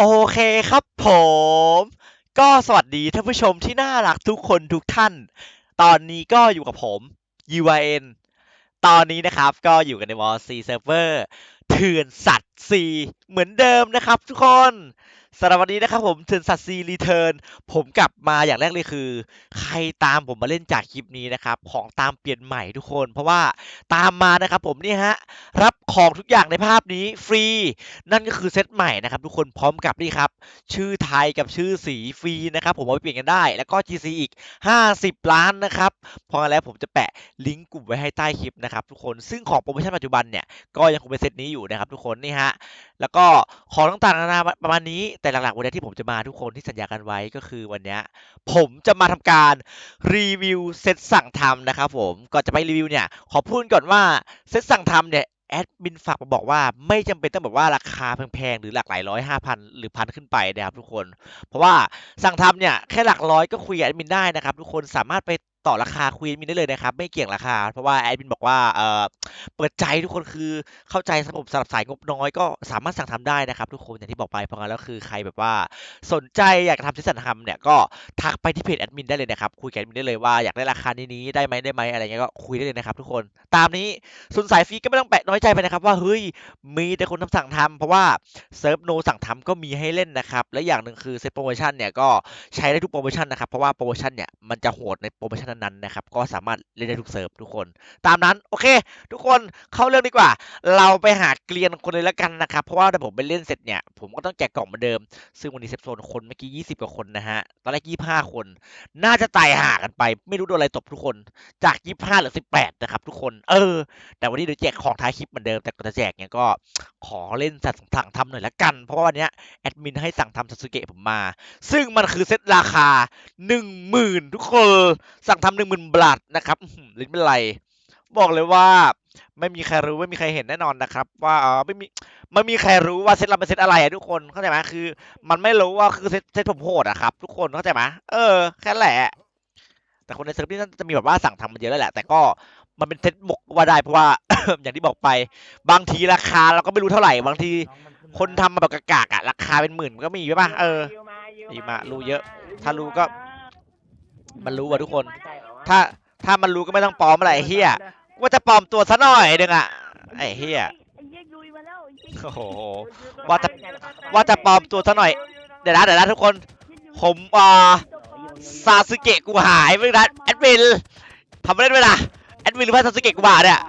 โอเคครับผม ก็สวัสดีท่านผู้ชมที่น่ารักทุกคนทุกท่าน ตอนนี้ก็อยู่กับผม UYN ตอนนี้นะครับก็อยู่กันในบอสซีเซิร์ฟเถื่อนสัตว์ C เหมือนเดิมนะครับทุกคน สำหรับวันนี้นะครับผมเถื่อนสัตว์ C Return ผมกลับมาอย่างแรกเลยคือ ใครตามผมมาเล่นจากคลิปนี้นะครับของตามเปลี่ยนใหม่ทุกคน เพราะว่าตามมานะครับผมนี่ฮะรับของทุกอย่างในภาพนี้ฟรี นั่นก็คือเซตใหม่นะครับทุกคนพร้อมกับนี่ครับชื่อไทยกับชื่อสีฟรีนะครับผมเอาไปเปลี่ยนกันได้ แล้วก็ GC อีก 50 ล้านนะครับพอแล้วผมจะแปะลิงก์กลุ่มไว้ให้ใต้คลิปนะครับทุกคนซึ่งของโปรโมชั่นปัจจุบันเนี่ยก็ยังคงเป็นเซตนี้อยู่นะครับทุกคนนี่ฮะแล้วก็ของต่างๆนานาประมาณนี้แต่หลักๆวันนี้ที่ผมจะมาทุกคนที่สัญญากันไว้ก็คือวันนี้ผมจะมาทำการรีวิวเซตสั่งทำนะครับผมก่อนจะไปรีวิวเนี่ยขอพูดก่อนว่าเซตสั่งทำเนี่ยแอดมินฝากมาบอกว่าไม่จำเป็นต้องแบบว่าราคาแพงๆหรือหลักหลายร้อยห้าพันหรือพันขึ้นไปนะครับทุกคน เพราะว่าสั่งทำเนี่ยแค่หลักร้อยก็คุยกับแอดมินได้นะครับทุกคนสามารถไป ต่อราคาคุยแอดมินได้เลยนะครับ ไม่เกี่ยงราคา เพราะว่าแอดมินบอกว่าเออเปิดใจทุกคนคือเข้าใจสำหรับสำหรับสายงบน้อยก็สามารถสั่งทำได้นะครับ ทุกคนอย่างที่บอกไปเพราะงั้นแล้วคือใครแบบว่าสนใจอยากทำที่สั่งทำเนี่ยก็ทักไปที่เพจแอดมินได้เลยนะครับคุยกับแอดมินได้เลยว่าอยากได้ราคานี้นี้ได้ไหมได้ไหมอะไรเงี้ยก็คุยได้เลยนะครับทุกคนตามนี้ส่วนสายฟรีก็ไม่ต้องแปะน้อยใจไปนะครับว่าเฮ้ยมีแต่คนทำสั่งทำเพราะว่าเซิร์ฟโนสั่งทำก็มีให้เล่นนะครับและอย่างหนึ่งคือเซตโปรโมชั่นเนี่ยก็ใช้ได้ทุกโปรโมชั่นนะครับเพราะว่าโปรโมชั่นเนี่ยมันจะโหดในโปรโมชั่นนั้นๆนะครับ ก็สามารถเล่นได้ทุกเซิร์ฟทุกคน ตามนั้นโอเค ทุกคนเข้าเรื่องดีกว่า เราไปหาเกลียนคนเลยละกันนะครับ เพราะว่าถ้าผมไปเล่นเสร็จเนี่ย ผมก็ต้องแจกกล่องเหมือนเดิม ซึ่งวันนี้เซฟโซนคนเมื่อกี้20 กว่าคนนะฮะ ตอนแรก 25 คน น่าจะตายห่ากันไป ไม่รู้โดนอะไรตบทุกคน จาก 25เหลือ 18 นะครับทุกคน เออ แต่วันนี้เดี๋ยวแจกของท้ายคลิปเหมือนเดิม แต่ก่อนจะแจกเนี่ยก็ขอเล่นสั่งสั่งทำหน่อยละกัน เพราะว่าวันนี้แอดมินให้สั่งทำซาสึเกะผมมา ซึ่งมันคือเซตราคา 10,000 ทุกคนสั่งทำ10,000บาทนะครับอื้อหือลิ้นเป็นไร บอกเลยว่า ไม่มีใครรู้ไม่มีใครเห็นแน่นอนนะครับ ว่าเออไม่มีไม่มีใครรู้ว่าเซตเราเป็นเซตอะไรอะทุกคนเข้าใจไหมคือ มันไม่รู้ว่าคือเซตเซตผมโหดอะครับ ทุกคนเข้าใจไหมเออแค่นั้นแหละ แต่คนในเซิร์ฟนี่น่าจะมีแบบว่าสั่งทำมันเยอะแล้วแหละ แต่ก็มันเป็นเซตบกว่าได้เพราะว่า อย่างที่บอกไป บางทีราคาเราก็ไม่รู้เท่าไหร่บางที คนทำมาแบบกากๆอะราคาเป็นหมื่นมันก็มีใช่ปะเอออีมารู้เยอะ ถ้ารู้ก็ มันรู้ว่ะทุกคน ถ้าถ้ามันรู้ก็ไม่ต้องปลอมอะไรไอ้เฮียว่าจะปลอมตัวซะหน่อยหนึงอะไอ้เฮียไอ้เหี้ยลุยมาแล้วไอ้เหี้ยโอ้โห ว่าจะ ว่าจะปลอมตัวซะหน่อย เดี๋ยวนะเดี๋ยวนะทุกคน ผมอ่าซาสึเกะกูหายไม่ได้แอดมินทำไม่ได้ด้วยนะแอดมินหรือว่าซาสึเกะกูบาเนี่ย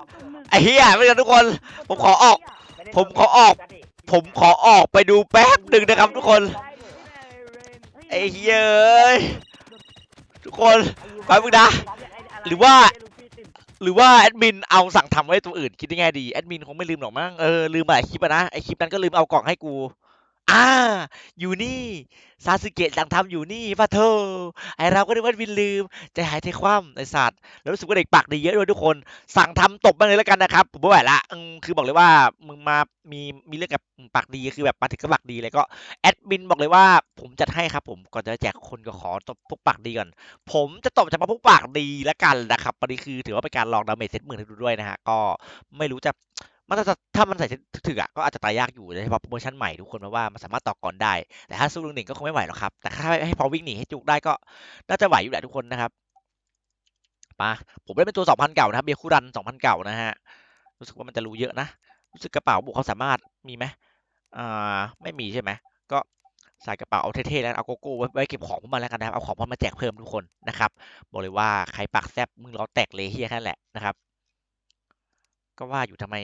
ไอ้เฮียไม่ได้ทุกคน ผมขอออก ผมขอออก ผมขอออกไปดูแป๊บหนึ่งนะครับทุกคน ไอ้เฮียเอ้ย ทุกคนไปมึงนะ หรือว่า หรือว่าแอดมินเอาสั่งทำไว้ตัวอื่นคิดได้ไงดีแอดมินคงไม่ลืมหรอกมั้งเออลืมหลายคลิปอะนะไอคลิปนั้นก็ลืมเอากล่องให้กู อ่า อยู่นี่ซาสึเกะสั่งทำอยู่นี่ปะโทไอเราก็นึกว่าแอดมินลืม ใจหายใจคว่ำไอสัตว์แล้วรู้สึกว่าเด็กปากดีเยอะด้วยทุกคน สั่งทำตบมาเลยแล้วกันนะครับผมไม่ไหวละคือบอกเลยว่ามึงมามีมีเรื่องกับปากดีคือแบบมาถึงก็ปากดีเลยก็แอดมินบอกเลยว่า ผมจัดให้ครับผมก่อนจะแจกคนก็ขอตบพวกปากดีก่อนผมจะตบเฉพาะพวกปากดีแล้วกันนะครับประเด็นคือถือว่าเป็นการลองดาเมจเซตหมื่นให้ดูด้วยนะฮะก็ไม่รู้จะ มันจะถ้ามันใส่เซตถึกๆอะก็อาจจะตายยากอยู่โดยเฉพาะโปรโมชั่นใหม่ทุกคนเพราะว่ามันสามารถต่อกรได้ แต่ถ้าสู้ลุงหนึ่งก็คงไม่ไหวหรอกครับ แต่ถ้าให้พอวิ่งหนีให้จุกได้ก็น่าจะไหวอยู่แหละทุกคนนะครับปะผมเล่นเป็นตัวสองพันเก่านะครับเบียร์คู่รันสองพันเก่านะฮะ รู้สึกว่ามันจะรู้เยอะนะ รู้สึกกระเป๋าบุกเขาสามารถมีไหมอ่าไม่มีใช่ไหมก็ใส่กระเป๋าเอาเท่ๆแล้วเอาโกโก้ไว้เก็บของพวกมันแล้วกันนะครับเอาของพวกมันมาแจกเพิ่มทุกคนนะครับบอกเลยว่าใครปากแซบมึงล้อแตกเลยเฮียแค่นั้นแหละนะครับ ก็ว่าอยู่ทำไม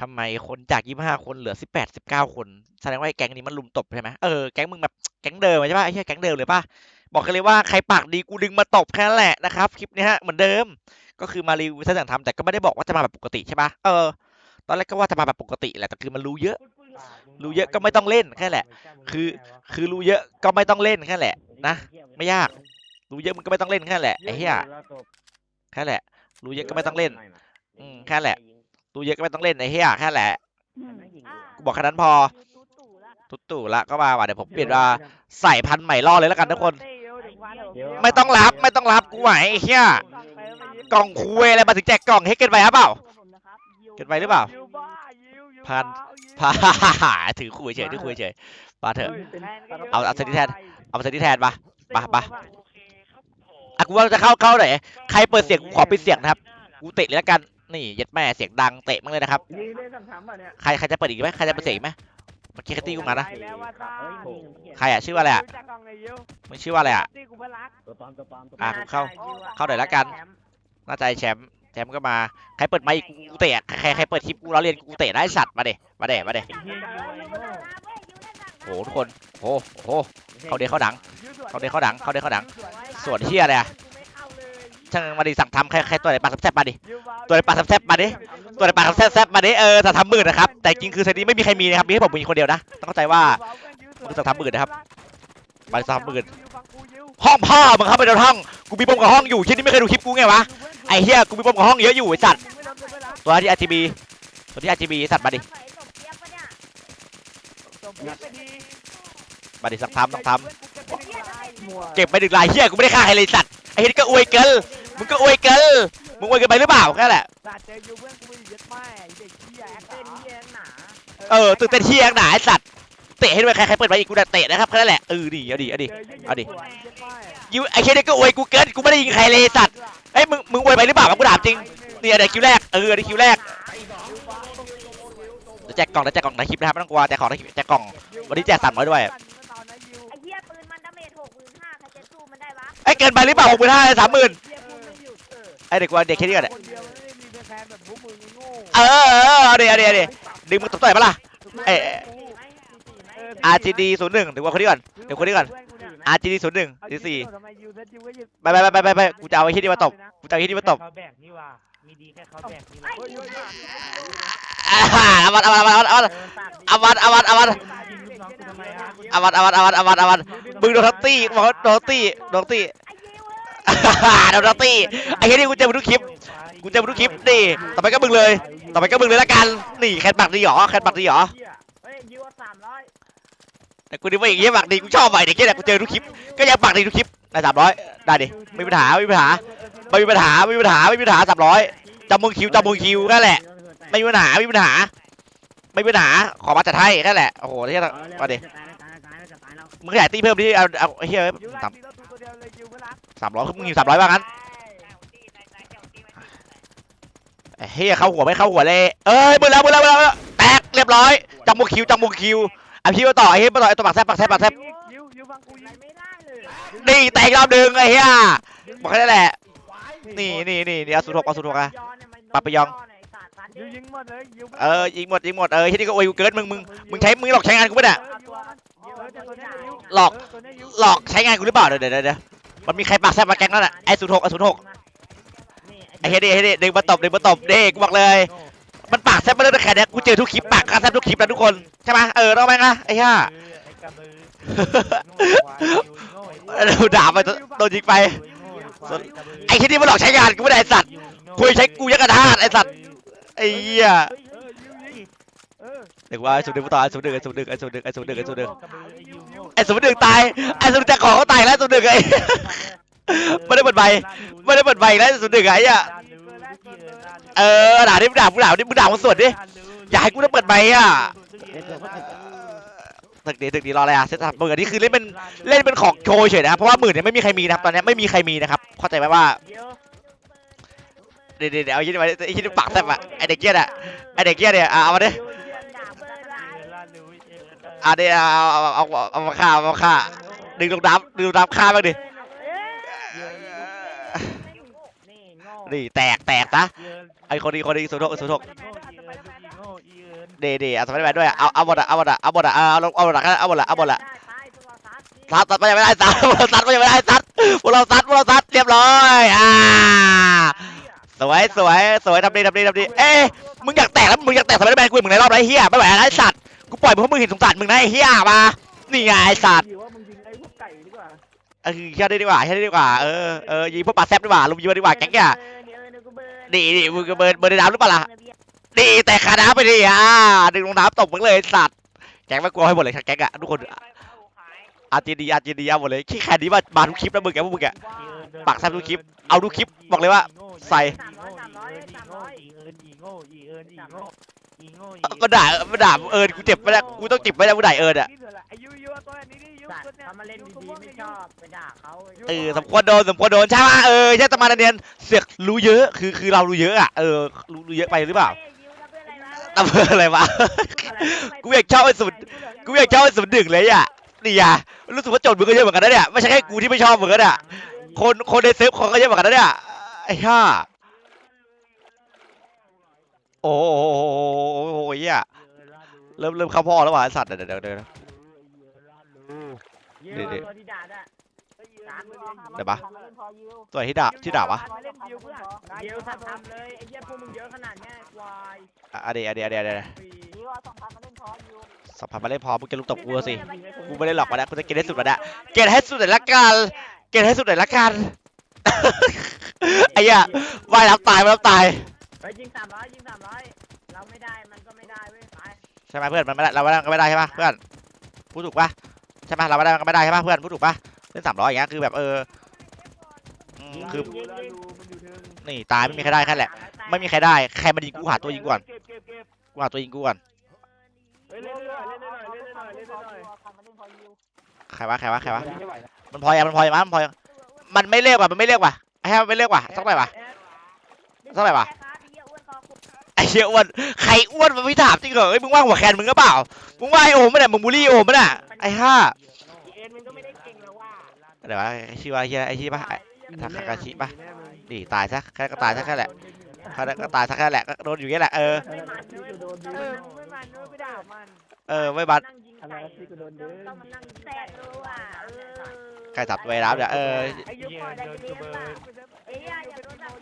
ทำไมคนจากยี่ห้าคนเหลือสิบแปดสิบเก้าคน แสดงว่าไอ้แก๊งนี้มันลุมตบใช่ไหมเออแก๊งมึงแบบแก๊งเดิมใช่ปะไอ้เหี้ยแก๊งเดิมเลยปะบอกกันเลยว่าใครปากดีกูดึงมาตบแค่นั้นแหละนะครับคลิปนี้ฮะเหมือนเดิม ก็คือมารีวิวท่านสั่งทำแต่ก็ไม่ได้บอกว่าจะมาแบบปกติใช่ปะเออตอนแรกก็ว่าจะมาแบบปกติแหละแต่คือมันรู้เยอะ รู้เยอะก็ไม่ต้องเล่นแค่แหละ คือคือรู้เยอะก็ไม่ต้องเล่นแค่แหละนะไม่ยาก รู้เยอะมึงก็ไม่ต้องเล่นแค่แหละไอ้เหี้ยแค่แหละ รู้เยอะก็ไม่ต้องเล่น อืมแค่แหละรู้เยอะก็ไม่ต้องเล่นไอ้เหี้ยแค่แหละ กูบอกแค่นั้นพอ ตุ๊ตู่ละก็มาว่ะเดี๋ยวผมเปลี่ยนว่าใส่พันธุ์ใหม่ล่อเลยแล้วกันทุกคน ไม่ต้องรับไม่ต้องรับกูไหวไอ้เหี้ย กล่องคุยอะไรมาถึงแจกกล่องให้เกินไปหรือเปล่า เกินไปหรือเปล่า พัน พา ถือคุยเฉยถือคุยเฉยมาเถอะเป็นเอาเอาเซนที่แทนเอามาเซตที่แทนมามามาอะกูว่าจะเข้าเข้าไหนใครเปิดเสียงขอปิดเสียงนะครับ กูเตะเลยละกัน นี่เย็ดแม่เสียงดังเตะมั้งเลยนะครับยิงเล่นสามสามป่ะเนี่ยใครใครจะเปิดอีกไหมใครจะเปิดเสียงอีกไหมเมื่อกี้แคตตี้กูมานะไปแล้วว่าซ่าใครอะชื่อว่าอะไรอะรู้จักกองไงยิวมึงชื่อว่าอะไรอะนี่กูเพื่อนรักตัวปลอมตัวปลอมตัวอะปลอมเข้า เข้าหน่อยละกัน น่าจะไอ้แชมป์แชมป์ก็มาใครเปิดไมค์กูกูเตะอะใครใครเปิดคลิปกูเราเรียนกูเตะได้สัตว์มาเดมาเดมาเดโหทุกคนโหโห เขาเดเข้าดัง เขาเดเข้าดังเขาเดเข้าดัง ส่วนเฮียอะไรอะ ช่างมาดิสั่งทำใครใครตัวไหนปากแซ่บๆมาดิตัวไหนปากแซ่บๆมาดิตัวไหนปากแซ่บๆมาดิเออจะทำหมื่นนะครับแต่จริงคือเซตนี้ไม่มีใครมีนะครับมีให้ผมมีคนเดียวนะต้องเข้าใจว่ามึงสั่งทำหมื่นนะครับไปสั่งทำหมื่นห้องพ่อมึงเข้าไปในห้องกูมีปมกับห้องอยู่ที่นี่ไม่เคยดูคลิปกูไงวะไอ้เฮียกูมีปมกับห้องเยอะอยู่ไอ้สัตว์ตัวที่ RGB ตัวที่ RGB สัตว์มาดิมาดิสั่งทำสั่งทำเก็บไปดึกลายเฮียกูไม่ได้ฆ่าใครเลยสัตว์ไอ้เฮียนี่ก็อวยเกิน มึงก็อวยเกินมึงอวยเกินไปหรือเปล่าแค่นั้นแหละ สัตว์เจอยูเพื่อนกูไม่ยึดแม่ไอ้เด็กเหี้ยเต้นเหี้ยหนาเออตื่นเต้นเฮียหนาไอ้สัตว์ เตะให้ด้วยใครใครเปิดมาอีกกูจะเตะนะครับแค่นั้นแหละ เออดิเอาดิเอาดิเอาดิยูไอ้เฮียนี่ก็อวยกูเกินกูไม่ได้ยิงใครเลยสัตว์ไอ้ยมึงมึงอวยไปหรือเปล่าวะกูถามจริงนี่เดี๋ยวคิวแรก เออเดี๋ยวคิวแรกเดี๋ยวแจกกล่องเดี๋ยวแจกกล่องในคลิปนะครับไม่ต้องกลัวแจกของในคลิปแจกกล่อง วันนี้แจกสามร้อยด้วยตอนนั้นยูไอ้เหี้ยปืนมันดาเมจหกหมื่นห้าใครจะสู้มันได้วะไอ้ยเกินไปหรือเปล่าหกหมื่นห้าสามหมื่น ออไอ้เด็กว่าเด็กแค่นี้ก่อนเนี่ยคนเดียวมันไม่ได้มีแฟนแบบพวกมึงไอ้โง่เออเออเอาดี๋ยวเดี๋ยวเดี๋ยวดึงมึงตบต่อยปะล่ะ เอ้ย RGD ศูนย์หนึ่งเดี๋ยวว่าคนนี้ก่อน เดี๋ยวคนนี้ก่อน RGD ศูนย์หนึ่งดีสี่ทำไมยูเซตยูก็ยึดไปไปไปไปไปกูจะเอาไอ้ที่นี่มาตบกูจะเอาไอ้ที่นี่มาตบเขาแบกนี่ว่ามีดีแค่เขาแบกนี่แหไอ้ละเหี้ยอ่าเอาวันเอาวันเอาวันเอาวันเอาวันเอาวันเอาวันยิงลูกน้องกูทำไมฮะเอาวันเอาวันเอาวันเอาวันเอาวันมึงโดนทัตตี้บอกว่าโดนทัตตี้โดนทัตตี้ ไอ้ยิวดนทัตตี้ไอ้ที่นี่กูเจอมึงทุกคลิปกูเจอมึงทุกคลิปนี่ต่อไปก็มึงเลย ต่อไปก็มึงเลยละกันนี่แคทบักดีหรอแคทบักดีหรอเฮ้ยยูสามร้อยแต่กูนึกว่าอย่างเงี้ยบักดีกูชอบไปเด็กแค่ไหนกูเจอทุกคลิปก็ยังบักดีทุกคลิปได้สามร้อยได้ดิไม่มีปัญหาไม่มีปัญหาไม่มีปัญหาไม่มีปัญหาไม่มีปัญหาสามร้อยจำมึงคิวจำมึงคิวแค่นั้นแหละไม่มีปัญหาไม่มีปัญหาไม่มีปัญหาขอมาจัดให้แค่นั้นแหละโอ้โหที่มาดิมึงขยายตีเพิ่มที่เอาเอาเฮ้ยยูไล่สามตีแสามร้อยมึงยิงสามร้อยว่างั้นเฮ้ยเข้าหัวไม่เข้าหัวเลยเอ้ยมือแล้วมือแล้วมือแล้วแตกเรียบร้อยจำมุกคิวจำมุกคิวอะพี่มาต่อไอ้เฮ้ยมาต่อไอ้ตัวปากแซบปากแซบปากแซบนี่แตกรอบหนึ่งไอ้เหี้ยบอกแค่นั้นแหละนี่นี่นี่นี่เอาสุดหกเอาสุดหกอะปาปยองยิงหมดเลยเออยิงหมดยิงหมดเออที่นี่ก็โอ้ยเกินมึงมึงมึงใช้มึงหลอกใช้งานกูไม่ได้หลอกหลอกใช้งานกูหรือเปล่าเดี๋ยวเดี๋ยวเดี๋ยว มันมีใครปากแซบมาแก๊งนั่นแหละไอ้สุดหกไอ้สุดหกไอ้เฮ้ยดิไอ้เฮ้ยดิดึงมาตบเดึงมาตบเด้กูบอกเลย มันปากแซบมาเรื่อยๆแค่เนี้ยกูเจอทุกคลิปปากแซบทุกคลิปนะทุกคนใช่ไหมเออต้องไหมนะไอ้หี้ยไอ้กระบือเราด่าไปโดนยิงไป ไอ้ที่นี่มันหลอกใช้งานกูไม่ได้ไอ้สัตว์คุยใช้กูยักกระทาดไอ้สัตว์ไอ้เหี้ย เออเดี๋ยวว่าไอ้สุดหนึ่งต่อไอ้สุดหนึ่งไอ้สุดหนึ่งไอ้สุดหนึ่งไอ้สุดหนึ่งไอ้สุดหนึ่งกระบือไอ้ยูโง่ไอ้สุดหนึ่งตายไอ้สุดหนึ่งจะของเขาตายแล้วสุดหนึ่งไอ้ไม่ได้เปิดใบไม่ได้เปิดใบแล้วสุดหนึ่งไอ้เหี้ยเออด่าดิมึงด่ามึงด่าดิมึงด่ามึงสวดดิอย่าให้กูต้องเปิดใบอะตึกดีตึกดีรออะไรอะเซตอัพมืออันนี้คือเล่นเป็นเล่นเป็นของโชว์เฉยนะครับเพราะว่าหมื่นเนี่ยไม่มีใครมีนะครับตอนนี้ไม่มีใครมีนะครับเข้าใจไหมว่าเดี๋ยวเดี๋ยวเดี๋ยวเอายี่นี่มาไอ้ยี่นี่ปากแซ่บอะไอเด็กเกี้ยนอะไอเด็กเกี้ยนเนี่ยอะเอามาดิ อะเดี๋ยวเอาเอาเอาเอามาฆ่าเอามาฆ่าดึงลงน้ำดึงลงน้ำฆ่าบ้างดินี่แตกแตกนะไอคนดีคนดีสุดหกสุดหกเดเดเอาสมัยแมนด้วยเอาเอาหมดอะเอาหมดอะเอาหมดอะเอาเอาเอาหมดอะเอาหมดอะเอาหมดอะซัดซัดไปยังไม่ได้ซัดพวกเราซัดไปยังไม่ได้ซัดพวกเราซัดพวกเราซัดเรียบร้อยอ่าสวยสวยสวยทำดีทำดีทำดีเอ๊ะมึงอยากแตกแล้วมึงอยากแตกสมัยแมนกูมึงในรอบไรเฮียไม่ไหวแล้วไอ้สัตว์ กูปล่อยมึงเพราะมึงเห็นสงสารมึงนะไอ้เฮียมานี่ไงไอ้สัตว์ว่ามึงยิงไอ้พวกไก่ดีกว่าเออแค่นี้ดีกว่าแค่นี้ดีกว่าเออเออยิงพวกปลาแซบดีกว่าลุมยิงมาดีกว่าแก๊งเนี่ยนี่นี่มึงก็เบิร์นเบิร์นในน้ำหรือเปล่าล่ะนี่แต่ขาน้ำไปดิอ่าดึงลงน้ำตบมึงเลยไอ้สัตว์แก๊งไม่กลัวให้หมดเลยแก๊งอะทุกคนอาร์จีดีอาร์จีดีเอาหมดเลยขี้แค่นี้มามาทุกคลิปแล้วมึงแกพวกมึงแกปากแซ่บทุกคลิปเอาทุกคลิปบอกเลยว่าใส่ อีโง่อีเอิญอีโง่อีเอิญอีโง่อีอีโง่อีมาด่ามาด่าเอิญกูเจ็บไปแล้วกูต้องเจ็บไปแล้วกูด่าเอิญอะนี่เถอะแหละไอ้ยูยูตัวนี้นี่ยูสัตตัวว์เนี่ยทำมาเล่นดีๆไม่ชอบไปด่าเขาเออสมควรโดนสมควรโดนใช่ปะเออใช่ตะมาเนียนเสือกรู้เยอะคือคือเรารู้เยอะอะเออรู้รู้เยอะไปหรือเปล่ายิวทำเพื่ออะไรวะตะเพื่ออะไรวะกูอยากเช่าไอ้สุดกูอยากเช่าไอ้สุดหนึ่งเลยอะนี่อะรู้สึกว่าโจทย์มึงก็เยอะเหมือนกันนะเนี่ยไม่ใช่แค่กูที่ไม่ชอบมึงก็เนี่ยคนคนในเซิร์ฟเขาก็เยอะเหมือนกันนะเนี่ยไอ้ห่า โอ้โหอ้โหเหี้ยเริ่มเริ่มเข้าพ่อแล้วว่ะไอ้สัตว์เดี๋ยวเดี๋ยวเดี๋ยวเดี๋ยว เดี๋ยวตัวที่ด่าด้วยเดี๋ยวปะ ตัวที่ด่าที่ด่าวะมาเล่นยิวเพื่อนเดี๋ยวถ้าทำเลยไอ้เหี้ยพวกมึงเยอะขนาดเนี้ยควายอะอะเดี๋ยวเดี๋ยวเดี๋ยวเดี๋ยวสัมผัสมาเล่นพอมึงจะลุกตบกูสิ กูไม่ได้หลอกมาแล้วกูจะเกณฑ์ให้สุดมาแล้วเกณฑ์ให้สุดเลยละกัน เกณฑ์ให้สุดเลยละกัน ไอ้เหี้ยว่ายน้ำตายว่ายน้ำตาย ไปยิงสามร้อยยิงสามร้อยเราไม่ได้มันก็ไม่ได้เว้ยไปใช่ไหมเพื่อนมันไม่ได้เราไม่ได้ก็ไม่ได้ใช่ปะเพื่อนพูดถูกปะใช่ปะเราไม่ได้ก็ไม่ได้ใช่ปะเพื่อนพูดถูกปะเล่นสามร้อยอย่างเงี้ยคือแบบเอออืมคือยิงยิงมันอยู่ถึงนี่ตายไม่มีใครได้แค่แหละ ไม่มีใครได้ใครมายิงกูหาตัวยิงก่อนเก็บเก็บเก็บกูหาตัวยิงกูก่อนเฮ้ยเล่นหน่อยเล่นหน่อยเล่นหน่อยเล่นหน่อยใครวะใครวะใครวะมันพลอยอะมันพลอยมั้ยมันพลอยมันไม่เรียกว่ะมันไม่เรียกว่ะไอ้แฮมมันไม่เรียกว่ะสักหน่อยวะเท่าไหร่วะไอ้ เชี่ยอ้วนใครอ้วนมันไม่ถามจริงเหรอเอ้ยมึงว่าหัวแคนมึงก็เปล่ามึงว่าไอโอมไม่ได้มึงบูลลี่โอมไม่ได้ไอ้ห่าเอ็นมันก็ไม่ได้เก่งแล้วว่าเดี๋ยววะไอ้ชื่อว่าไอ้เฮียไอ้ชื่อปะไอ้ทาคาชิปะดิตายซะแค่ก็ตายซะแค่แหละแค่ก็ตายซะแค่แหละก็โดนอยู่แค่แหละเออไม่มันด้วยโดนเออไม่มันเนอะไม่ด่ามันเออไม่บัดอะไรที่กูโดนดึงต้องมานั่งแซดดูอะเออใครจับตัวไอ้รับเนี่ยเออไอ้ยูปล่อยได้เลี้ยงป่ะเอ้ยอย่าโดนสั่งทำจริงว่าสั่งท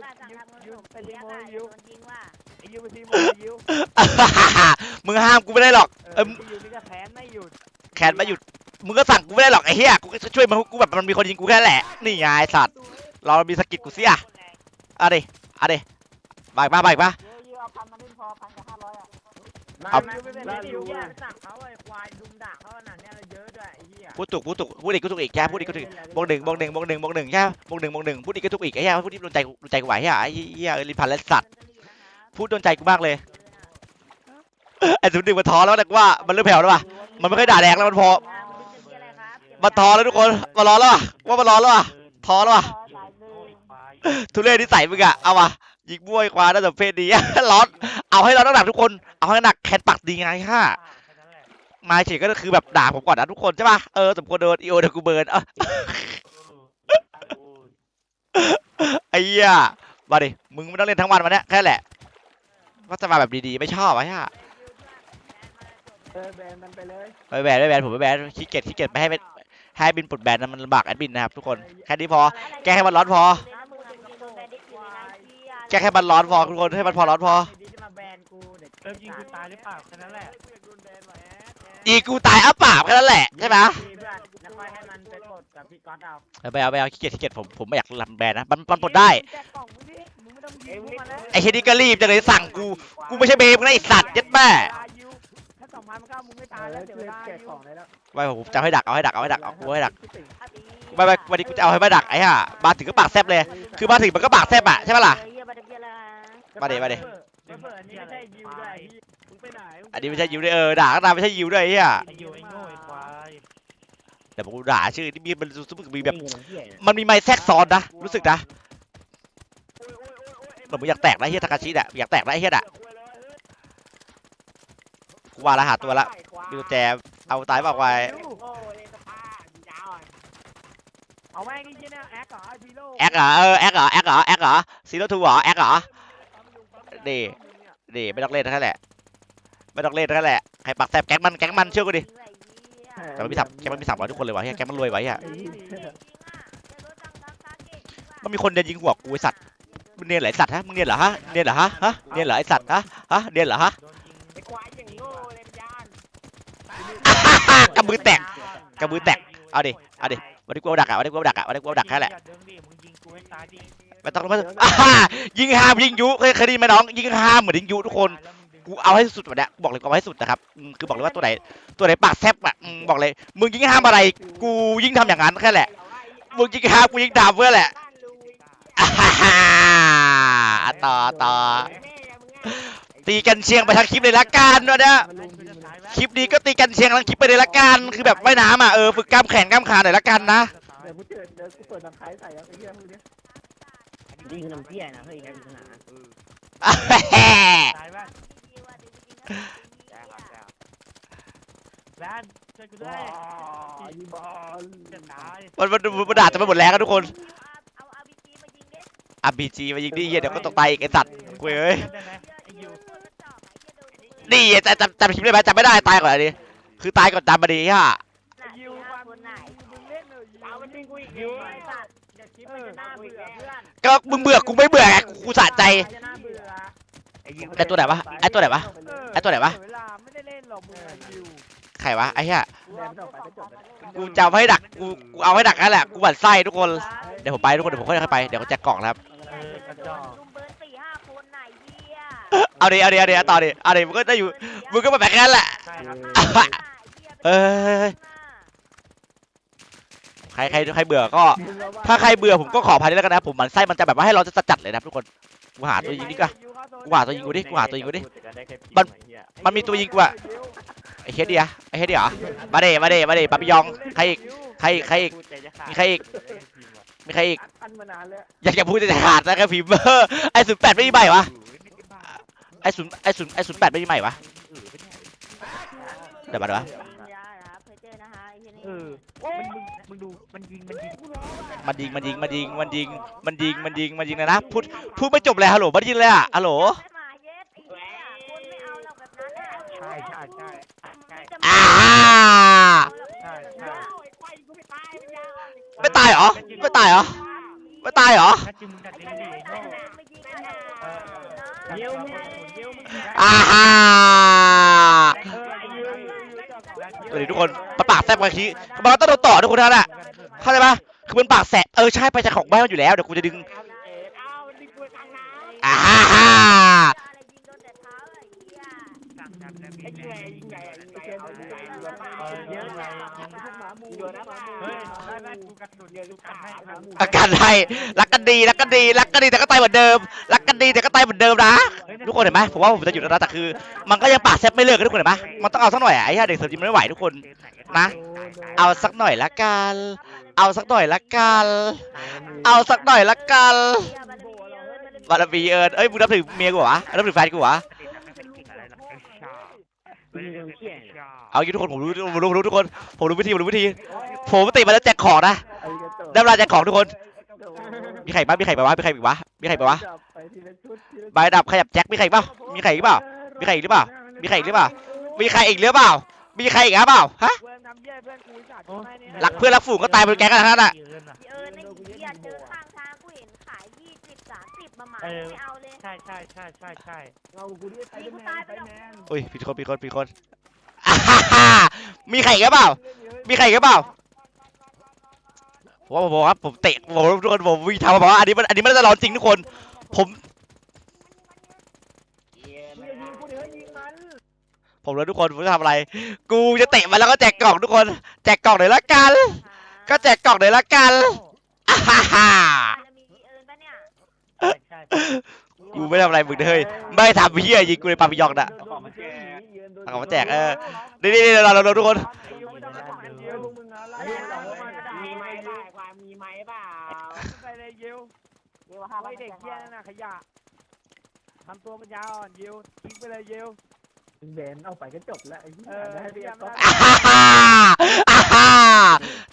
ำมึงถูกเลี้ยงอะสั่งทำมึงถูกเลี้ยงอะโดนจริงว่าไอ้ยูไปทีมไอ้ยูมึงห้ามกูไม่ได้หรอกเอเอออไอ้ยูนี่ก็แค้นไม่หยุดแคนไม่หยุดมึงก็สั่งกูไม่ได้หรอกไอ้เหี้ยกูก็ช่วยมันกูแบบมันมีคนยิงกูแค่นั้นแหละนี่ไงไอ้สัตว์เรามีสกิลกูเสียเอาดิเอาดิบายมาบายมามาเอา ไม่เป็นไรยูเนี่ยสั่งเขาไอ้ควายดุมด่าเขาขนาดเนี้ยเยอะด้วยไอ้เหี้ยพูดถูกพูดถูกพูดอีกพูดถูกอีกแค่พูดอีกก็ถูกบวกหนึ่งบวกหนึ่งบวกหนึ่งบวกหนึ่งแค่บวกหนึ่งบวกหนึ่งพูดอีกก็ถูกอีกไอ้เหี้ยพูดที่โดนใจกูโดนใจกูไหวเหี้ยไอ้เหี้ยลิพันและสัตว์พูดโดนใจกูมากเลยไอ้สุดหนึ่งมันท้อแล้วนะว่ามันเริ่มแผ่วแล้วว่ะมันไม่ค่อยด่าแดงแล้วมันพอมันท้อแล้วทุกคนมันร้อนแล้วว่ะว่ามันร้อนแล้วว่ะท้อแล้วว่ะทุเรศนิสัยมึงอะเอาวะ ยิงบ้วยควาน่าจะเพศดีร้อนเอาให้เราต้องหนักทุกคน เอาให้หนักแคนปักดีไงฮ่ามาเฉยก็คือแบบด่าผมก่อนนะทุกคนใช่ป่ะเออสมควรโดนอีโอเดยวกูเบิร์นเออไอ้เหี้ยมาดิมึงไม่ต้องเล่นทั้งวันวันเนี้ยแค่แหละก็จะมาแบบดีๆไม่ชอบไอ้ห่าเออแบนมันไปเลยไปแบนไปแบนผมไปแบนขี้เกียจขี้เกียจไม่ให้เป็นให้บินปลดแบนนะมันลำบากแอดมินนะครับทุกคนแค่นี้พอแกให้มันร้อนพอ แค่ให้มันร้อนพอทุกคนให้มันพอร้อนพอ ไอ้ดีจะมาแบนกูเด็กเริ่มยิงกูตายหรือเปล่าแค่นั้นแหละอีกูตายอ้าปากแค่นั้นแหละใช่ไหมเพื่อนแล้วค่อยให้มันไปกดกับพี่ก๊อตเอาเอาไปเอาไปเอาขี้เกียจขี้เกียจผมผมไม่อยากรันแบนนะมันมันปลดได้แจกกล่องมึงดิมึงไม่ต้องยิงมันแล้วไอ้เฮดนี่ก็รีบจังเลยสั่งกูกูไม่ใช่เบมนะไอ้สัตว์ยัดแม่ถ้าสองพันมันก็มึงไม่ตายแล้วเสียเวลาแกะยูของได้แล้วไม่ผมจะเอาให้ดักเอาให้ดักเอาให้ดักเอากูให้ดักไม่ไม่วันนี้กูจะเอาให้มาดักไอ้ห่ามาถึงก็ปากแซบเลย คือมาถึงมันก็ปากแซบอะใช่ปะล่ะ มาดิมาดิเปิดอันนี้ไม่ใช่ยิวด้วยพี่มึงไปไหนอันนี้ไม่ใช่ยิวด้วยเออด่าก็ตามไม่ใช่ยิวด้วยไอ้เหี้ยไอ้ยูไอ้โง่ไอ้ควายแต่ผมด่าชื่อที่มีมันรู้สึกมีแบบ มันมีไม้แทรกซ้อนนะ รู้สึกนะเหมือนมึงอยากแตกนะเฮียทากาชิเนี่ยอยากแตกนะไอ้เฮียน่ะกูว่าแล้วหาตัวละมีตัวแจเอาตายบอกไว้เอาแม่งนี่ที่เนี่ยแอคเหรอพีโร่แอคเหรอเออแอคเหรอแอคเหรอแอคเหรอซีโร่ทูเหรอแอคเหรอ ดีนี่ไม่ต้องเล่นแค่แหละ ไม่ต้องเล่นแค่แหละใครปักแซบแก๊งมันแก๊งมันเชื่อกูดิแก๊งมันมีสับแก๊งมันมีสามร้อยทุกคนเลยวะเฮียแก๊งมันรวยไวะเฮียมันมีคนเดินยิงหัวกูไอสัตว์มึงเนียนเหรอไอสัตว์ฮะมึงเนียนเหรอฮะเนียนเหรอฮะฮะเนียนเหรอไอสัตว์ฮะฮะเนียนเหรอฮะโดนยิงไอ้ควายอย่างโง่เลยมันยานกระมือแตกกระมือแตกเอาดิเอาดิวันนี้กูเอาดักอะวันนี้กูเอาดักอะวันนี้กูเอาดักแค่แหละ อย่าเดินดิมึงยิงกูให้ตายดิไม่ต้องไม่ต้องอ่าฮ่ายิงห้ามยิงยุเคยเคยได้ยินไหมน้อง ยิงห้ามเหมือนยิงยุทุกคนตายแล้วมึงดึงกูเอาให้สุดวันเนี้ยกูบอกเลยกูเอาให้สุดนะครับอืมคือบอกเลยว่าตัวไหน ตัวไหนปากแซบอะอืมบอกเลย มึงยิงห้ามอะไร กูยิ่งทำอย่างนั้นแค่แหละ มึงยิงห้ามกูยิงด่าเพื่อแหละอ่าฮ่าฮ่าต่อต่อแม่มึงตีกันเชียงไปทั้งคลิปเลยละกันวะเนี่ย คลิปนี้ก็ตีกันเชียงทั้งคลิปไปเลยละกัน คือแบบว่ายน้ำอะเออฝึกกล้ามแขนกล้ามขาหน่อยละกันนะ เดี๋ยวกูเจอเดี๋ยวกูเปิดหนังคายใส่เอาไอ้เหี้ยพวกเนี้ย ยิงน้ำเพี้ยนะเฮ้ยไงขนาดตายป่ะแลนช่วยกูด้วว้ายวยิงบอลจะตายมันมันมันด่าจะไปหมดแล้วกันทุกคนเอาอาบีจีมายิงดิอาบีจีมายิงดิเหี้ยเดี๋ยวก็ตกตายอีกไอ้สัตว์เว้ยเอ้ยได้ไหมไอ้ยูนี่จำจำจำคลิปได้ไหมจำไม่ได้ตายก่อนอันนี้คือตายก่อนจำมาดีฮะยิวคนไหนมึงเล่นเลยยิวเอามันวิ่งกูอีกยิวไอ้สัตว์ เดี๋ยวคลิปมันจะน่าเบื่อเพื่อนก็มึงเบื่อกูไม่เบื่อไงกูสะใจ จะน่าเบื่อไอ้ยูไอ้ตัวไหนวะไอ้ตัวไหนวะ ไอ้ตัวไหนวะ เวลาไม่ได้เล่นหรอกมึงอะยิวใครวะไอ้เหี้ยแดนต่อไปก็จบแล้วกูจะเอาให้ดักกูกูเอาให้ดักนั่นแหละกูหวั่นไส้ทุกคนเดี๋ยวผมไปทุกคนเดี๋ยวผมค่อยๆไปเดี๋ยวผมแจกกล่องนะครับเออกระจอกลุมเบิร์นสี่ห้าคนไหนเฮียเอาดิเอาดิเอาดิเอาต่อดิเอาดิมึงก็ได้อยู่มึงก็มาแบบนั้นแหละ ใช่ครับ เอ้ย ใครใครใครเบื่อก็ ถ้าใครเบื่อผมก็ขออภัยด้วยแล้วกันนะผมมันไส้มันจะแบบว่าให้เราจะจัดเลยนะครับทุกคนกูหาตัวยิงดีกว่กูหาตัวยิงกูดิกูหาตัวยิงกูดิมัน มันมีตัวยิงกูอะไอเฮดเดียไอเฮดเดียเหรอมาเดมาเดมาเดปาปิยองใครอีกใครอีกใครอีก มีใครอีก มีใครอีกอันมานานแล้วอยากจะพูดจะขาดนะครับพิมพ์ไอศูนย์แปดไม่มีใหม่วะไอศูนย์ไอศูนย์ไอศูนย์แปดไม่มีใหม่วะเดี๋ยวมาดูวะเพอเจอ นะคะไอ้เฮียนี่เออมึงมึงดูมันยิงมันยิงมันยิงมันยิงมันยิงมันยิงมันยิงมันยิงมันยิงเลยนะพูดพูดไม่จบเลยฮัลโหลมันยิงเลยอะฮัลโหลไม่มาเย็ดไอ้เฮียคนไม่เอาเราแบบนั้นอะใช่ใช่ใช่ใช่อ่าใช่ใช่ไม่ตายเหรอไม่ตายเหรอไม่ตายเหรอถ้าจริงมึงจัดจริงดิโง่ไม่ยิงกันนะเออเยี่ยวมึงเยี่ยวมึงอ่าฮ่า เออไอ้ยู สวัสดีทุกคนมันปากแซ่บกว่าทีมันก็ต้องโดนต่อทุกคนท่านอะเข้าใจปะคือมันปากแสบเออใช่ไปจากของบ้านมันอยู่แล้วเดี๋ยวกูจะดึงเอา ไอ้เหี้ยยิงใหญ่ยิงใหญ่เอาใหญ่เออเยอะไงหมาหมูโยนะเฮ้ยได้กูกระสุนกูกันให้อาการไทยรักกันดีรักกันดีรักกันดีแต่ก็ตายเหมือนเดิมรักกันดีแต่ก็ตายเหมือนเดิมนะทุกคนเห็นไหมผมว่าผมจะหยุดแล้วนะแต่คือ มันก็ยังปากแซ่บไม่เลิกกันทุกคนเห็นไหมมันต้องเอาสักหน่อยอะไอ้เหี้ยเด็กเสร์ฟจิมไม่ไหวทุกคนนะ เอาสักหน่อยละกันเอาสักหน่อยละกันเอาสักหน่อยละกันเฮียมันมีเอิญมันมีบารมีเอิญเอ้ยมึงนับถือเมียกูเหรอวะนับถือแฟนกูเหรอ มึงเขี้ยเอางี้ทุกคนผมรู้ผมรู้ผมรู้ทุกคนผมรู้วิธีผมรู้วิธีผมติดมาแล้วแจกของนะไอ้กระจกได้เวลาแจกของทุกคนมีใครบ้างมีใครบ้างวะมีใครอีกวะมีใครอีกวะไปทีละชุดทีละชุดใบดับขยับแจ็คมีใครอีกเปล่ามีใครอีกเปล่ามีใครอีกหรือเปล่ามีใครอีกหรือเปล่ามีใครอีกหรือเปล่ามีใครอีกหรือเปล่าฮะเพื่อนทำแย่เพื่อนกูจัดใช่ไหมเนี่ยรักเพื่อนรักฝูงก็ตายบนแก๊งกันทั้งนั้นอะเอิญไอ้เฮียเจอข้างทางกูเห็นขายยี่ สิบสามสิบมาหมาไม่เอาเลย ใช่ใช่ใช่ใช่ใช่เรากูดิไปแมนไปแมนอุ้ยผิดคนผิดคนผิดคนอ่าฮ่าฮ่ามีใครอีกหรือเปล่า มีใครอีกหรือเปล่าผมว่าผมบอกครับผมเตะผมทุกคนผมวิ่งทำมาบอกว่าอันนี้มันอันนี้มันน่าจะร้อนจริงทุกคน ผมมึงจะยิงกูเดี๋ยวยิงมันผมรู้ทุกคนผมจะทำอะไร กูจะเตะมันแล้วก็แจกกล่องทุกคน แจกกล่องหน่อยละกัน ก็แจกกล่องหน่อยละกันอ่าฮ่าฮ่า จะมีเอิญปะเนี่ย ใช่ใช่กูไม่ทำอะไรมึงเลยไม่ทำเฮียยิงกูในปาปิยองน่ะเอาของมาแจกเอาของมาแจกเออนี่นี่นี่เราเราเราทุกคนยิงไม่ต้องของอันเดียวมึงนะไล่มีสองมาก็ได้ไหมได้ความมีไหมเปล่าไปเลยยิวยิวห้าไอเด็กเหี้ยนั่นน่ะขยะทำตัวมันยาวอ่อนยิวทิ้งไปเลยยิวเบนเอาไปก็จบแล้วไอ้เหี้ยให้พี่ก็อ่าฮ่าฮ่าอ่าฮ่า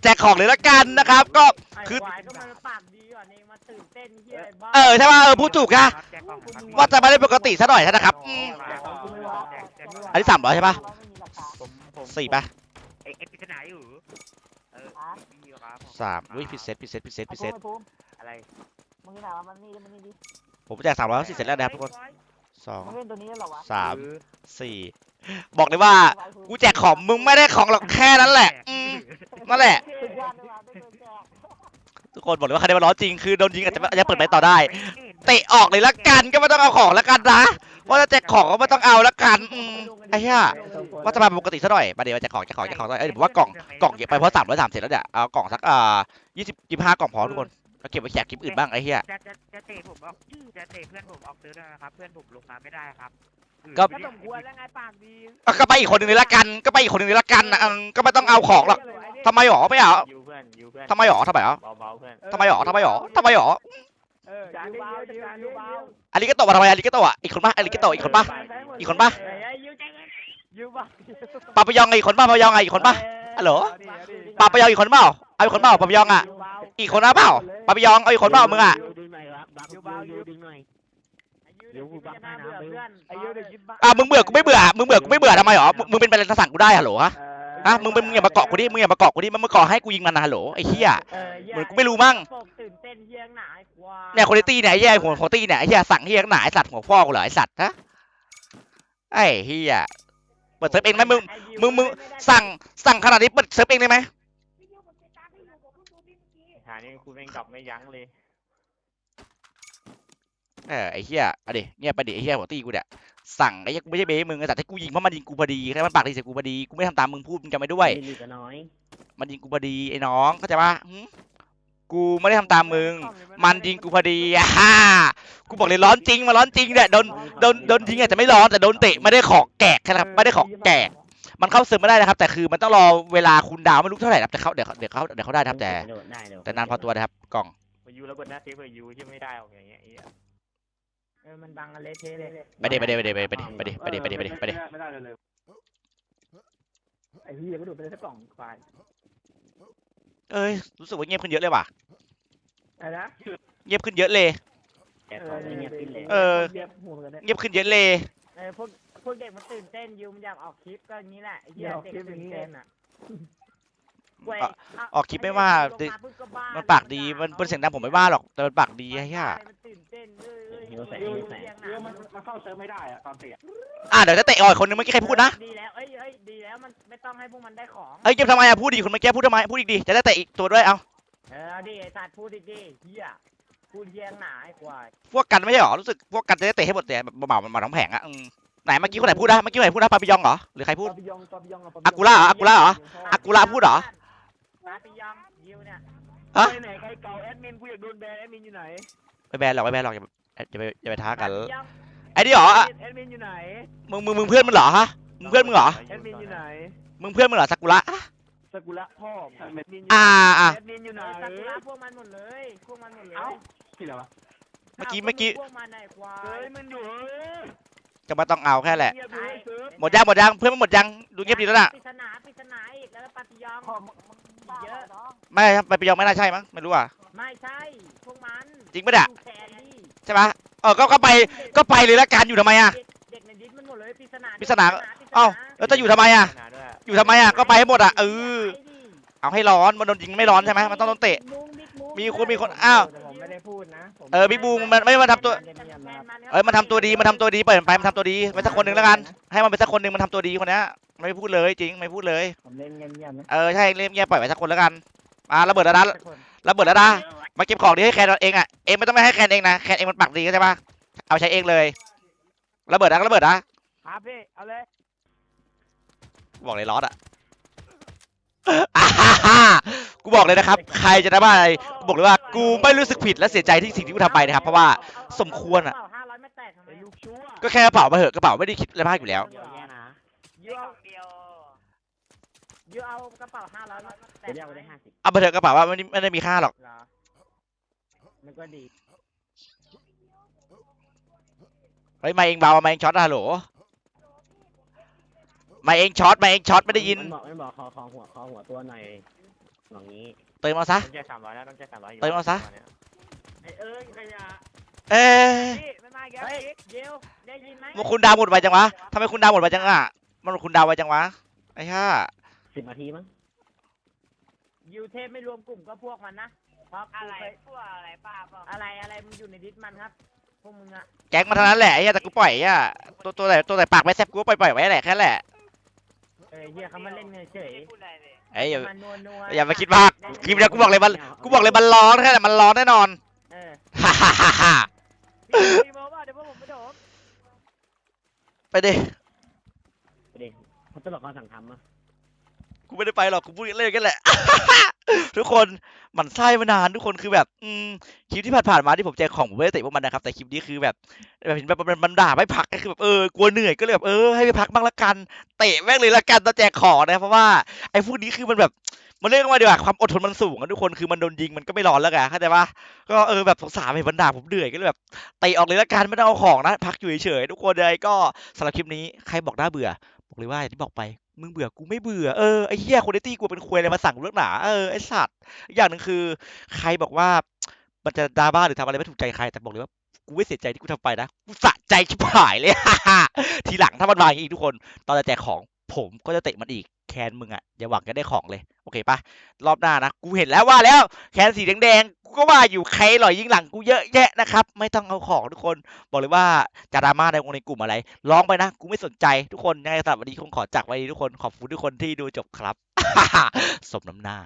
แจกของเลยละกันนะครับ ก็ คือก็มันปากดีก่อนเองมาตื่นเต้นเฮียบ้าเออใช่ป่ะเออพูดถูกนะว่าจะมาได้ปกติซะหน่อยนะครับอืมอันนี้สามร้อยใช่ป่ะผมผมสี่ป่ะเอ็กซ์ปริศนาอยู่เออมีครับสามอุ้ยพิเศษพิเศษพิเศษพิเศษอะไรมึงถามว่ามันนี่มันนี่ดิผมแจกสามร้อยสี่เสร็จแล้วนะครับทุกคนสองมึงเล่นตัวนี้เหรอวะสามสี่บอกเลยว่า กูแจกของมึงไม่ได้ของหรอกแค่นั้นแหละ อืม นั่นแหละ สุดยอดเลยว่ะไม่เคยแจกทุกคนบอกเลยว่าใครได้มาล้อจริงคือโดนยิงอาจจะอาจจะเปิดไปต่อได้ เตะออกเลยละกันก็ไม่ต้องเอาของละกันนะว่าจะแจกของก็ไม่ต้องเอาละกันอืมไอ้เหี้ยว่าจะมาปกติซะหน่อยมาเดี๋ยวมาแจกของแจกของแจกของหน่อยเอ้ยผมว่ากล่องกล่องเยอะไปเพราะสามร้อยสามเสร็จแล้วเนี่ยเอากล่องสักอ่ายี่สิบยี่ห้ากล่องพอทุกคนแล้วเก็บไว้แจกคลิปอื่นบ้างไอ้เหี้ยจะจะจะเตะผมออกจะเตะเพื่อนผมออกซื้อด้วยนะครับ เพื่อนผมลงมาไม่ได้ครับ ก็ ก็สมควรแล้วไงปากดีอะก็ไปอีกคนหนึ่งเลยละกัน ก็ไปอีกคนหนึ่งเลยละกันนะอืมก็ไม่ต้องเอาของหรอกทำไมหรอไม่เอายูเพื่อนยูเพื่อนทำไมหรอทำไมหรอเบาๆเพื่อนทำไมหรอทำไมหรอทำไมหรอเออยูเบายูยูเบาอันนี้ก็โตะมาทำไมอันนี้ก็โตะอะอีกคนปะอันนี้ก็โตะอีกคนปะอีกคนปะ เฮ้ยไอ้ยูใจเย็นยูเบาปาปยองอีกคนปะปาปยองอีกคนปะฮัลโหลปาปยองอีกคนเปล่าเอาอีกคนเปล่าปาปยองอะ ยูเบาอีกคนนะเปล่าปาปยองเอาอีกคนเปล่ามึงอะดึงหน่อยครับบักยูเบายูดึงหน่อยไอ้ยู เดี๋ยวกูจะน่าเบื่อเพื่อนไอ้ยูเด็กยิบบ้าอะมึงเบื่อกูไม่เบื่อมึงเบื่อกูไม่เบื่อทำไมหรอมึงมึงเป็นเป็นสั่งกูได้ฮัลโหลฮะอะมึงเป็นมึงอย่ามาเกาะกูดิมึงอย่ามาเกาะกูดิมึงมาเกาะให้กูยิงมันนะฮัลโหลไอ้เหี้ยเออหี้ยเหมือนกูไม่รู้มั้งปกตื่นเต้นเฮียงหนาไอ้ควายเนี่ยคนในตี้เนี่ยไอ้เหี้ยหัวหัวตี้เนี่ยไอ้เหี้ยสั่งเหี้ยหนาไอ้สัตว์หัวพ่อกูเหรอไอ้สัตว์ฮะไอ้เหี้ยเปิดเซิร์ฟเองไหมมึงไอ้ยิวมึงมึงไได้สั่งสั่งขนาดนี้เปิดเซิร์ฟเองได้ไหมหานี่คุณเป็นกลับไม่ยั้งเลย เออไอ้เหี้ยเอาดิเงียบไปดิไอ้เหี้ยหัวตี้กูเนี่ยสั่งไอ้เหี้ยกูไม่ใช่เบ้มึงไอ้สัตว์ให้กูยิงเพราะมันยิงกูพอดีแค่มันปากดีใส่กูพอดีกูไม่ทำตามมึงพูดมึงจำไว้ด้วยมีก็น้อยมันยิงกูพอดีไอ้น้องเข้าใจปะหึกูไม่ได้ทำตามมึง มันยิงกูพอดีอะฮ่ากูบอกเลยร้อนจริงมาร้อนจริงเนี่ยโดนโดนโดนยิงอาจจะไม่ร้อนแต่โดนเตะไม่ได้ของแกกนะครับไม่ได้ของแกก มันเข้าซึมไม่ได้นะครับ แต่คือมันต้องรอเวลาคุณดาวไม่รู้เท่าไหร่นะครับแต่เขาเดี๋ยวเขาเดี๋ยวเขาเดี๋ยวเขาได้นะครับแต่โดดได้เดี๋ยวแต่นานพอตัวนะครับกล่อง พอยูแล้วกดหน้าเซฟพอยูที่ไม่ได้ออกอย่างเงี้ยไอ้เหี้ยเออมันบังกันเละเทะเลยไปเดี๋ยวไปเดี๋ยวไปเดี๋ยวไปเดี๋ยวไปเดี๋ยวไปเดี๋ยวไปเดี๋ยวไปเดี๋ยวไปเดี๋ยวไม่ได้เลยไอ้เหี้ยก็ดูดไปเลยสักกล่องควายเอ้ยรู้สึกว่าเงียบขึ้นเยอะเลยว่ะอะไรนะเงียบขึ้นเยอะเลย แต่เขาไม่เงียบขึ้นเลยเออเยียบหัวกันเนี่ยเงียบขึ้นเยอะเลยเออพวกพวกเด็กมันตื่นเต้นยิวมันอยากออกคลิปก็อย่างนี้แหละไอ้เหี้ยอยากออกเด็กคลิปอตื่ย่างนนี้เต้นอะเว้ยออกเาออกคลิปไม่ว่าลงดิปุ๊บก็บ้มันปากดีมันเป็นเสียงดังผมไม่ว่าหรอกแต่มันปากดีไอ้เหี้ยมันตื่นเต้น เว้ยเว้ยหิวแสงเว้ยหิวแสงเสียงหเรือนามันมันเข้าเซิร์ฟไม่ได้อะตอนเตะอะเดี๋ยวจะเตะอ่อยคนนึงเมื่อกี้ใครพูดนะดีแล้วเอ้ยเอ้ยดีแล้วมันไม่ต้องให้พวกมันได้ของเอ้ยเงียบทำไมอะพูดดิคนเมื่อกี้พูดทำไมพูดอีกดิจะได้เตะอีกตัวด้วยเอาเออเอาดิไอ้สัตว์พูดดิดิเฮียพูดเฮียงหนาไอ้ควายพวกกันไม่ใช่หรอรู้สึกพวกกันจะได้เตะให้หมดแต่แบบเบาๆมันมาทั้งแผงอะอืมไหนเมื่อกี้คนไหนพูดนะเมื่อกี้คนไหนพูดนะปาปิยองเหรอหรือใครพูดปาปิยองปาปิยองอากูล่าเหรออากูล่าเหรออากูระพูดเหรอปาปิยองยิวเนี่ยฮะไปไหนใครเก่าแอดมินกูอยากโดนแบนแอดมินอยู่ไหนไม่แบนหรอกไม่แบนหรอก อย่าอย่าไปอย่าไปท้ากันปาปิยองไอ้นี่เหรออะแอดมินอยู่ไหนมึงมึงมึงเพื่อนมึงเหรอฮะมึงเพื่อนมึงเหรอแอดมินอยู่ไหนมึงเพื่อนมึงเหรอซากุระสกุระพ่อแอดมินอ่าอะแอดมินอยู่ไหนเออซากุระพวกมันหมดเลยพวกมันหมดเลยเอ้าที่ไหนวะเมื่อกี้เมื่อกี้พวกมันไอ้ควาเฮ้ยยมันอยู่เฮ้ยก็ไม่ต้องเอาแค่แหละเงียบเลยเซิร์ฟหมดยังหมดยังเพื่อนมันหมดยังดูเงียบดีแล้วน่ะปริศนาปริศนาอีกแล้วก็ปาปิยองพ่อมึงเยอะไม่ครับปาปิยองไม่น่าใช่มั้งไม่รู้อะไม่ใช่พวกมันจริงปะเนี่ยดูแคนดี้ ใช่ปะเออก็ก็ไปก็ไปเลยละกันอยู่ทำไมอะ เด็กในดิสมันหมดเลยปริศนาปริศนาปริศเอ้าแล้วจะอยู่ทำไมอะหนาด้วยอยู่ทำไมอะก็ไปให้หมดอะเออไปดิเอาให้ร้อนมันโดนยิงไม่ร้อนใช่ไหมมันต้องโดนเตะ มีคนมีคนอ้าว แต่ผมไม่ได้พูดนะผมเออบิ๊กบูมมันไม่มาทำตัวเอ้ยมันทำตัวดีมันทำตัวดีเปิดมันไปมันทำตัวดีไปสักคนหนึ่งแล้วกัน ให้มันไปสักคนหนึ่งมันทำตัวดีคนเนี้ยไม่พูดเลยจริงไม่พูดเลยผมเล่นเงียบๆนะเออใช่เล่มเงียบปล่อยไปสักคนแล้วกันมาระเบิดแล้วนะระเบิดแล้วนะ มาเก็บของดีให้แคนเองอะเองไม่ต้องไม่ให้แคนเองนะแคนเองมันปักดีใช่ปะเอาใช้เองเลยระเบิดนะระเบิดนะครับพี่เอาเลยบอกเลยร้อนอะอ่าฮ่าฮ่ากูบอกเลยนะครับ ใครจะได้บ้าอะไรกูบอกเลยว่ากูไม่รู้สึกผิดและเสียใจที่สิ่งที่กูทำไปนะครับ เพราะว่าสมควรอะห้าร้อยไม่แตกทำไมไอ้ลูกชั่วก็แค่กระเป๋ามาเหอะกระเป๋าไม่ได้คิดอะไรมากอยู่แล้วเดี๋ยวแย่นะยูเอายูเอากระเป๋าห้าร้อยมาแตเดี๋ยวกเรียกทำว่าไมได้ห้าสิบเอาไปเถอะกระเป๋าว่าไม่ได้ไม่ได้มีค่าหรอกเหรอ มันก็ดีเฮ้ยมาเองเบามาเองช็อตอะฮัลโหลมาเองช็อตมาเองช็อตไม่ได้ยิน มันบอกมันบอกคอคอหัวคอหัวตัวหน่อยอย่างนี้เติมเอาซะ ต้องแจ้สามร้อยแล้วต้องแจ้สามร้อยอยู่เติมเอาซะ ไอเอ้ยขยะเอ๊ะพี่ไม่มาอีกแล้วเฮ้ยพี่เยวได้ยินไหมมันคุณดาวหมดไปจังวะทำไมคุณดาวหมดไปจังอะมันคุณดาวไปจังวะ ไอ้ห่าสิบนาทีมั้งยูเทพไม่รวมกลุ่มก็พวกมันนะ เพราะอะไรพวกอะไรป้าบอกอะไรอะไรมึงอยู่ในดิสมันครับพวกมึงอะแก๊งมาเท่านั้นแหละไอ้เหี้ยแต่กูปล่อยอะตัวตัวไหนตัวไหนปากไม่แซ่บกูก็ปล่อยปล่อยไว้แหละแค่แหละเออเฮียเขามาเล่นเฉยไอ้ยอย่าๆมันนัวนัวอย่ามาคิดมากคลิปเนี้ยกูบอกเลยมัน กูบอกเลยมันร้อนแค่ไหนมันร้อนแน่นอน เออฮ่าฮ่าฮ่าฮ่าพี่โมว่าเดี๋ยวพวกผมไปโดดไปดิไปดิเขาตลกเขาสั่งทำอะ กูไม่ได้ไปหรอกกูพูดเล่นกันแหละ ทุกคนหมันไส้มานานทุกคนคือแบบ อืมคลิปที่ผ่านๆมาที่ผมแจกของผมไม่ได้เตะพวกมันนะครับแต่คลิปนี้คือแบบแบบเห็นแบบมันมันด่าไม่พักก็คือแบบเออกลัวเหนื่อยก็เลยแบบเออให้ไปพักบ้างละกันเตะแม่งเลยละกันตอนแจกของนะเพราะว่าไอ้พวกนี้คือมันแบบมันเรียกว่าดีกว่าความอดทนมันสูงอะทุกคนคือมันโดนยิงมันก็ไม่ร้อนแล้วไงเข้าใจปะก็เออแบบสงสารเห็นมันด่าผมเหนื่อยก็เลยแบบเตะออกเลยละกันไม่ต้องเอาของนะพักอยู่เฉยๆทุกคนเลยก็สำหรับคลิปนี้ใครบอกน่าเบื่อบอกเลยว่าอย่างที่บอกไป มึงเบื่อกูไม่เบื่อเออไอ้เหี้ยคนในตี้กูเป็นควยอะไรมาสั่งกูเรื่องหนาเออไอ้สัตว์อย่างหนึ่งคือ ใครบอกว่ามันจะดราม่าหรือทำอะไรไม่ถูกใจใครแต่บอกเลยว่ากูไม่เสียใจที่กูทำไปนะกูสะใจชิบหายเลย ทีหลังถ้ามันมาอย่างนี้อีกทุกคน ตอนจะแจกของผมก็จะเตะมันอีกแคนมึงอะอย่าหวังจะได้ของเลยโอเคปะรอบหน้านะกูเห็นแล้วว่าแล้วแคนสีแดงๆกูก็ว่าอยู่ใครหล่อยยิงหลังกูเยอะแยะนะครับ ไม่ต้องเอาของทุกคนบอกเลยว่าจะดราม่าในวงในกลุ่มอะไรร้องไปนะกูไม่สนใจทุกคนยังไงสำหรับวันนี้คงขอจากไว้ทุกคนขอบคุณทุกคนที่ดูจบครับ สมน้ำหน้า